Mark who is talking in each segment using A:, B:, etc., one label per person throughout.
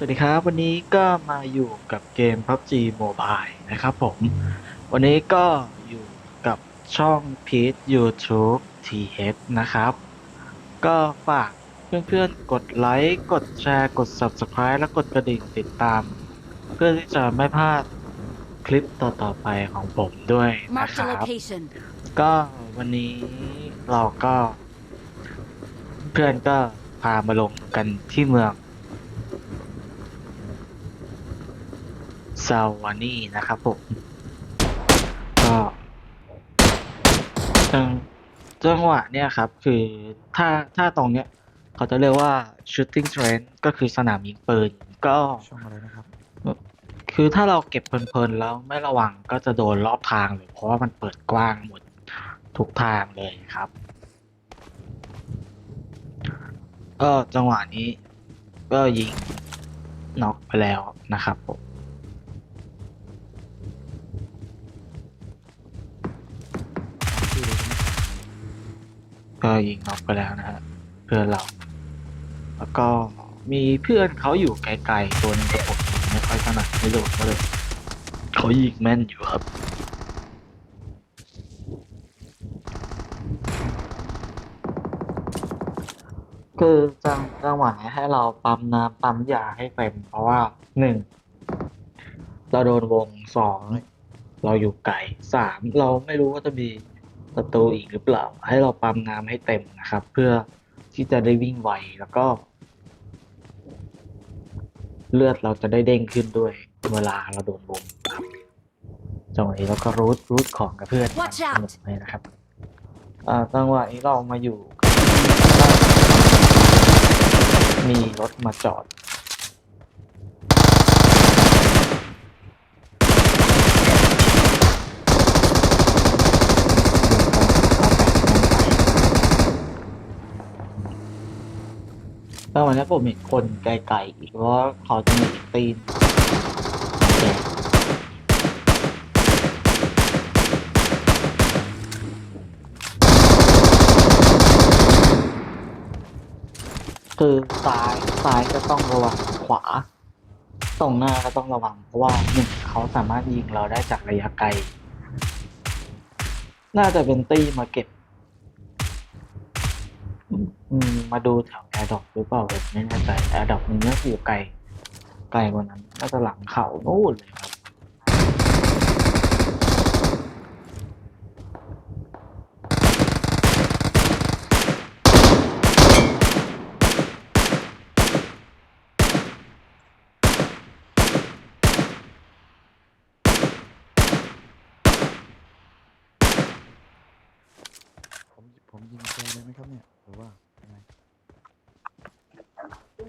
A: วัสดีครับ วันนี้ก็มาอยู่กับเกม PUBG Mobile นะครับผม วันนี้ก็อยู่กับช่องพีท YouTube TH นะครับ ก็ฝากเพื่อนๆ กดไลค์ กดแชร์ กด Subscribe และกดกระดิ่งติดตาม เพื่อที่จะไม่พลาดคลิปต่อๆไปของผมด้วยนะ
B: Marked
A: ค
B: a
A: รับ
B: location.
A: ก็วันนี้เราก็ เพื่อนก็พามาลงกันที่เมือง ซาวานี่นะครับผม ก็จังจังหวะเนี่ยครับ คือถ้าถ้าตรงเนี้ย เขาจะเรียกว่า shooting range ก็คือสนามยิงปืน ก็
C: ช่องอะไรนะครับ
A: คือถ้าเราเก็บเพลินๆแล้วไม่ระวังก็จะโดนรอบทางเลยเพราะว่ามันเปิดกว้างหมดทุกทางเลยครับก็จังหวะนี้ก็ยิงน็อกไปแล้วนะครับผม
C: ยิ
A: งน็อกไปแล้วนะฮะเพื่อนเรา แล้วก็มีเพื่อนเขาอยู่ไกลๆตัวหนึงแต่ผมยิไม่ค่อยถนัดไม่รู้ก็เลยเขายิงแม่นอยู่ครับคือจังจังหวะนี้ให้เราปั๊มน้ำปั๊มยาให้เต็มเพราะว่าหนึ่งเราโดนวงสองเราอยู่ไกลสามเราไม่รู้ว่าจะมี ศัตรูอีกหรือเปล่า ให้เราปั๊มน้ำให้เต็มนะครับ เพื่อที่จะได้วิ่งไวแล้วก็ เลือดเราจะได้เด้งขึ้นด้วยเวลาเราโดนวงครับจังหวะนี้เราก็รูทรูทของกับเพื่อน
B: Watch
A: ส
B: out
A: นุกเลยนะครับอ่าจังหวะนี้เรามาอยู่มีรถมาจอด แล้ววันนี้ผมเห็นคนไกลๆอีกเพราะว่าเขาจะมีตีนคือซ้ายซ้ายก็ต้องระวังขวา ตรงหน้าก็ต้องระวัง เพราะว่าหนึ่งเขาสามารถยิงเราได้จากระยะไกล น่าจะเป็นตี้มาเก็บ มาดูแถวแอร์ดอปหรือเปล่าผมไม่แน่ใจแอร์ดอปมันน่าจะอยู่ไกลไกลกว่านั้นน่าจะหลังเขาโน่นเลยครับ
C: ผมผมยิงแกเลยไหมครับเนี่ยหรือว่า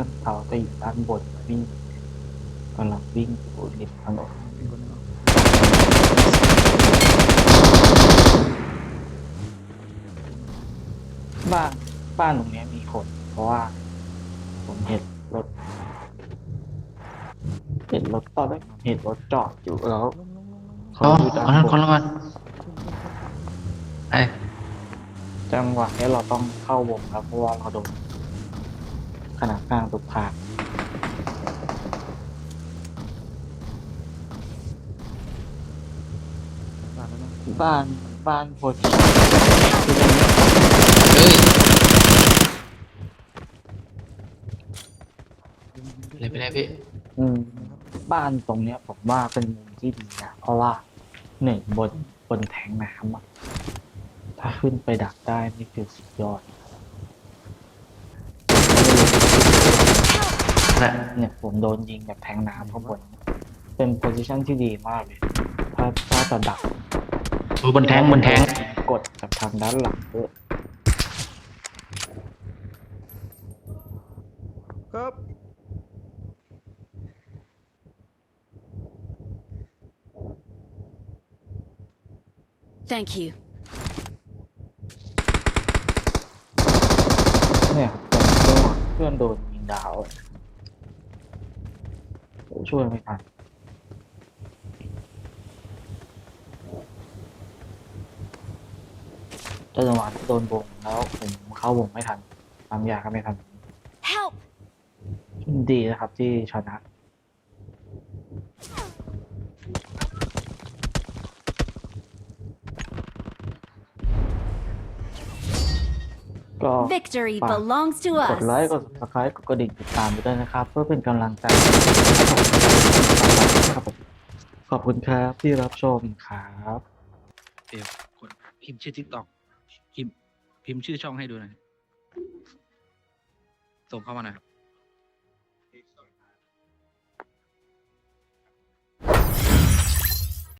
A: อนเขาจะอยู่ด้านบนวิ่งกำลังวิ่งอยู่ริมถนน
C: มีคนหนึ่งเหรอ
A: บ้านบ้านตรงเนี้ยมีคน เพราะว่า ผมเห็นรถ เห็นรถตอนแรกเห็นรถจอดอยู่แล้วเขา
B: อ๋อ
A: อยู่ด้าน
B: คนนั้น
A: บ
B: คน
A: น
B: ละกันไอ้
A: จังหวะนี้เราต้องเข้าวงครับเพราะว่าเราโดน ขนาดข้างตุกทาง
C: บ้านแล้วนะ
A: บ้านบ้านโพธิ
B: เฮ้ย
C: ยิงยิง
B: เลยไปไหนพี่
A: อืมบ้านตรงเนี้ยผมว่าเป็นมุมที่ดีนะเพราะว่าหนึ่งบนบนแทงน้ำอะถ้าขึ้นไปดักได้นี่คือสุดยอด
B: แหละ
A: เนี่ยผมโดนยิงแบบแทงน้ำข้างบน เป็นโพซิชันที่ดีมากเลย ถ้าถ้าจะดัก
B: ดูบนแทงบนแทง
A: กดกับทางด้านหลังด้วย
C: ครับ
D: Thank you.
A: เนี่ยผมก็เพื่อนโดนยิงดาวอะโอ้ ช่วยไม่ทันแต่จังหวะที่โดนวงแล้วผมเข้าวงไม่ทันตามยาก็ไม่ทัน
D: Help!
A: ดีนะครับที่ชนะ ก็
D: Victory
A: Wow.
D: belongs to
A: กดไลค์ก
D: us.
A: ด subscribe กดกระดิ่งติดตามไปด้วยนะครับ เพื่อเป็นกำลังใจครับผมขอบคุณครับที่รับชมครับ
E: เดี๋ยวกดพิมพ์ชื่อทิกตอกพิมพ์พิมพ์ชื่อช่องให้ดูหน่อยส่งเข้ามาหน่อยครับ